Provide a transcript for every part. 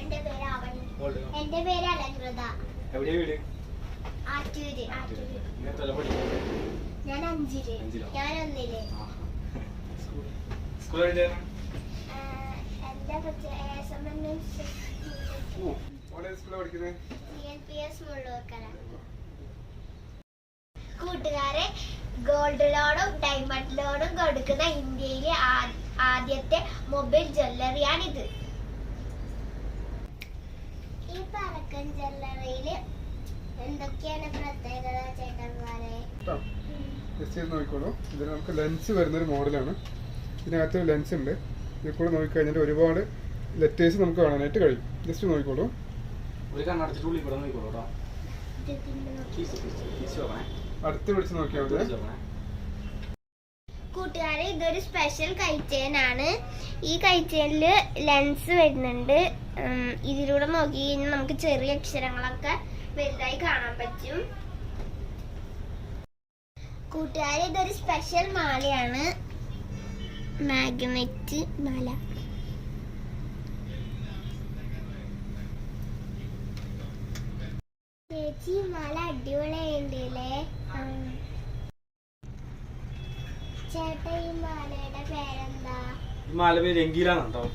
എന്റെ പേര് എന്റെ പേര്? എവിടെയാ വീട്? ആറ്റൂര് ഞാൻ അഞ്ചിൽ? ഞാൻ ഒന്നിൽ. സ്കൂൾ കൂട്ടുകാരെ ഗോൾഡ് ലോണും ഡയമണ്ട് ലോണും കൊടുക്കുന്ന ഇന്ത്യയിലെ ആ- ആദ്യത്തെ മൊബൈൽ ജ്വല്ലറിയാണിത്. ഈ പറക്കൻ ജ്വല്ലറിയിൽ എന്തൊക്കെയാണ് പ്രത്യേകത ചേട്ടന്മാരെ? ജസ്റ്റ് ചെയ്ത് നോക്കിക്കോളൂ. ഇതിൽ നമുക്ക് ലെൻസ് വരുന്നൊരു മോഡലാണ്. ഇതിനകത്ത് ലെൻസ് ഉണ്ട്. ഇതിൽ കൂടെ നോക്കിക്കഴിഞ്ഞാൽ ഒരുപാട് ലെറ്റേഴ്സ് നമുക്ക് കാണാനായിട്ട് കഴിയും. ജസ്റ്റ് നോക്കിക്കോളൂ. അടുത്ത് പിടിച്ച് നോക്കിയാൽ മതി. കീസ് ഇതൊരു സ്പെഷ്യൽ കൈച്ചേനാണ് ഈ കൈച്ചേനിൽ ലെൻസ് വരുന്നുണ്ട്. ഇതിലൂടെ നോക്കി കഴിഞ്ഞാൽ നമുക്ക് ചെറിയ അക്ഷരങ്ങളൊക്കെ വലുതായി കാണാൻ പറ്റും. കൂട്ടുകാരെ ഇതൊരു സ്പെഷ്യൽ മാലയാണ്. മാഗ്നറ്റ് മാല. ചേച്ചി മാല അടിപൊളിയായിണ്ടല്ലേ ഈ മാല പേര് എങ്കിലാണ് കേട്ടോ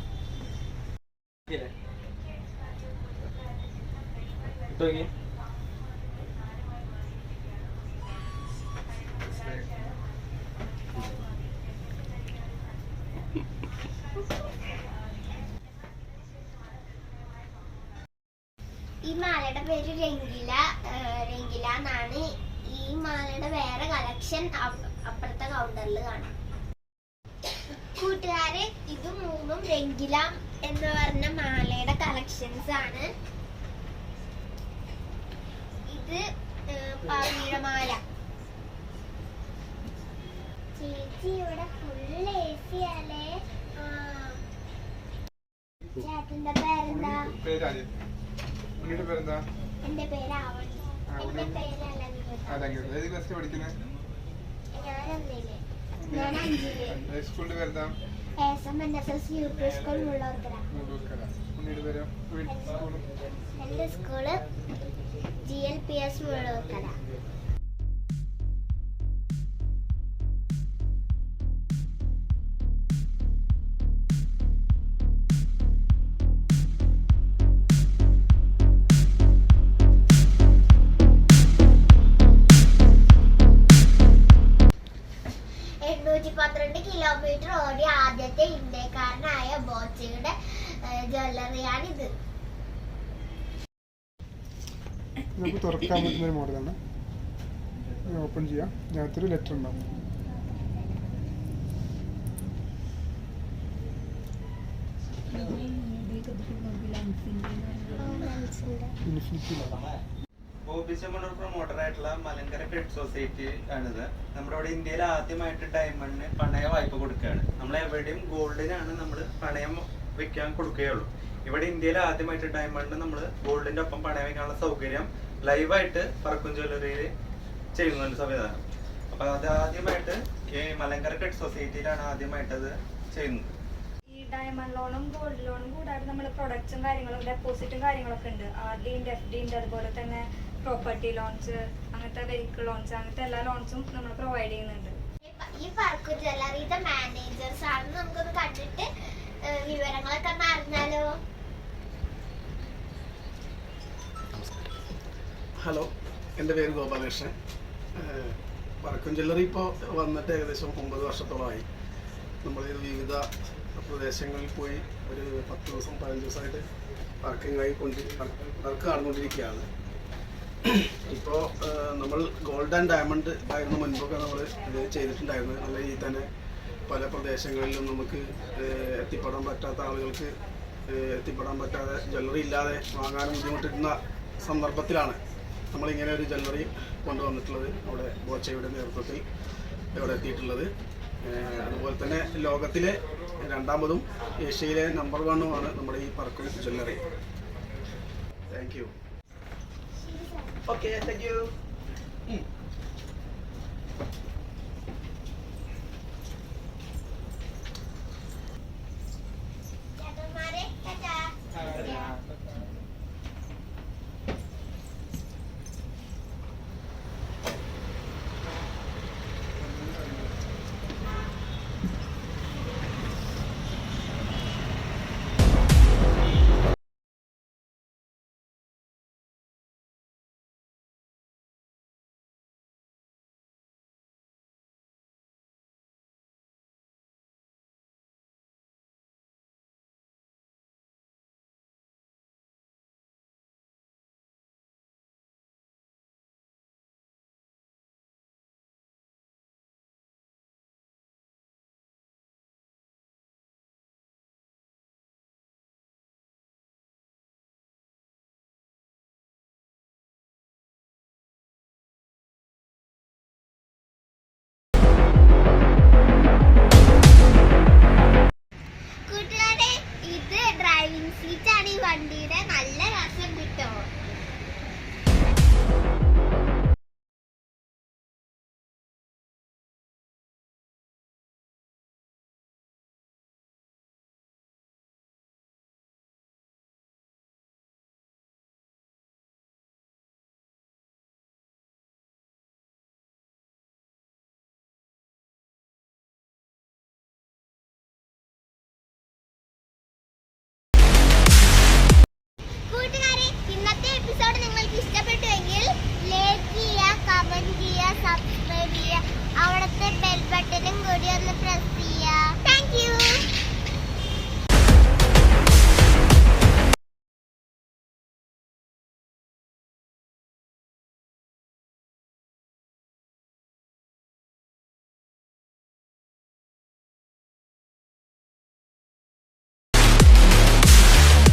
ഈ മാലയുടെ പേര് രംഗില രംഗില എന്നാണ് ഈ മാലയുടെ വേറെ കളക്ഷൻ അപ്പുറത്തെ കൗണ്ടറിൽ കാണാം. കൂട്ടുകാരെ ഇത് മൂന്നും രംഗില എന്ന് പറഞ്ഞ മാലയുടെ കളക്ഷൻസ് ആണ്. ഇത് പവിഴമാല ചേച്ചി ഇവിടെ ഫുൾ എ സി അല്ലേ. ചേട്ടന്റെ പേരെന്താ? എന്റെ പേര് ആ, എന്റെ. പേര് അലങ്കൃത. ഞാൻ അഞ്ചിൽ സ്കൂളിന്റെ പേരെന്താ? S M N S S U P school ഉണ്ണിയുടെ പേര് സ്കൂളും G L P S Mullurkara ബോച്ചയുടെ ജ്വല്ലറിയാണിത്. നമുക്ക് തുറക്കാൻ പറ്റുന്ന ഒരു മോഡലാണ്. ഓപ്പൺ ചെയ്യാം. ഇതിനകത്തൊരു ലെറ്റർ ഉണ്ടാവും. ഇൻഫിനിറ്റി മണ്ണൂർ പ്രൊമോട്ടർ ആയിട്ടുള്ള മലങ്കര ക്രെഡിറ്റ് സൊസൈറ്റി ആണിത്. നമ്മുടെ ഇവിടെ ഇന്ത്യയിൽ ആദ്യമായിട്ട് ഡയമണ്ടിന് പണയ വായ്പ കൊടുക്കുകയാണ്. നമ്മൾ എവിടെയും ഗോൾഡിനാണ് നമ്മൾ പണയം വെക്കാൻ കൊടുക്കുകയുള്ളൂ. ഇവിടെ ഇന്ത്യയിൽ ആദ്യമായിട്ട് ഡയമണ്ട് നമ്മൾ ഗോൾഡിന്റെ ഒപ്പം പണയം വെക്കാനുള്ള സൗകര്യം ലൈവായിട്ട് പറക്കും ജ്വല്ലറിയിൽ ചെയ്യുന്ന ഒരു സംവിധാനം. അപ്പൊ അത് ആദ്യമായിട്ട് ഈ മലങ്കര ക്രെഡിറ്റ് സൊസൈറ്റിയിലാണ് ആദ്യമായിട്ട് അത് ചെയ്യുന്നത്. ഡയമണ്ട് ലോണും ഗോൾഡ് ലോണും കൂടാതെ നമ്മൾ പ്രൊഡക്റ്റും കാര്യങ്ങളും ഡെപ്പോസിറ്റും കാര്യങ്ങളൊക്കെ ഉണ്ട്. ആർ ഡി ഉണ്ട് എഫ് ഡി ഉണ്ട് അതുപോലെ തന്നെ പ്രോപ്പർട്ടി ലോൺസ് അങ്ങനത്തെ വെഹിക്കിൾ ലോൺസ് അങ്ങനത്തെ എല്ലാ ലോൺസും നമ്മൾ പ്രൊവൈഡ് ചെയ്യുന്നുണ്ട്. ഈ പറക്കു ജ്വല്ലറിയുടെ മാനേജേഴ്സ് ആണ് നമുക്കൊന്ന് കണ്ടിട്ട് വിവരങ്ങളൊക്കെ ഒന്ന് അറിഞ്ഞാലോ? ഹലോ എന്റെ പേര് ഗോപാലകൃഷ്ണൻ. വടക്കും വടക്കൻ ജ്വല്ലറി ഇപ്പോൾ വന്നിട്ട് ഏകദേശം ഒമ്പത് വർഷത്തോളമായി. നമ്മൾ വിവിധ പ്രദേശങ്ങളിൽ പോയി ഒരു പത്ത് ദിവസം പതിനഞ്ച് ദിവസമായിട്ട് വർക്കിംഗ് ആയിക്കൊണ്ട് വർക്ക് നടന്നുകൊണ്ടിരിക്കുകയാണ് ഇപ്പോൾ നമ്മൾ ഗോൾഡ് ആൻഡ് ഡയമണ്ട് ആയിരുന്നു മുൻപൊക്കെ നമ്മൾ ഇത് ചെയ്തിട്ടുണ്ടായിരുന്നത്. നല്ല രീതിയിൽ തന്നെ പല പ്രദേശങ്ങളിലും നമുക്ക് എത്തിപ്പെടാൻ പറ്റാത്ത ആളുകൾക്ക് എത്തിപ്പെടാൻ പറ്റാതെ ജ്വല്ലറി ഇല്ലാതെ വാങ്ങാൻ ബുദ്ധിമുട്ടിരുന്ന സന്ദർഭത്തിലാണ് നമ്മളിങ്ങനെ ഒരു ജ്വല്ലറി കൊണ്ടുവന്നിട്ടുള്ളത് അവിടെ ബോച്ചയുടെ നേതൃത്വത്തിൽ ഇവിടെ എത്തിയിട്ടുള്ളത്. അതുപോലെ തന്നെ ലോകത്തിലെ രണ്ടാമതും ഏഷ്യയിലെ നമ്പർ വണ്ണുമാണ് നമ്മുടെ ഈ Parakkur jewellery thank you okay thank you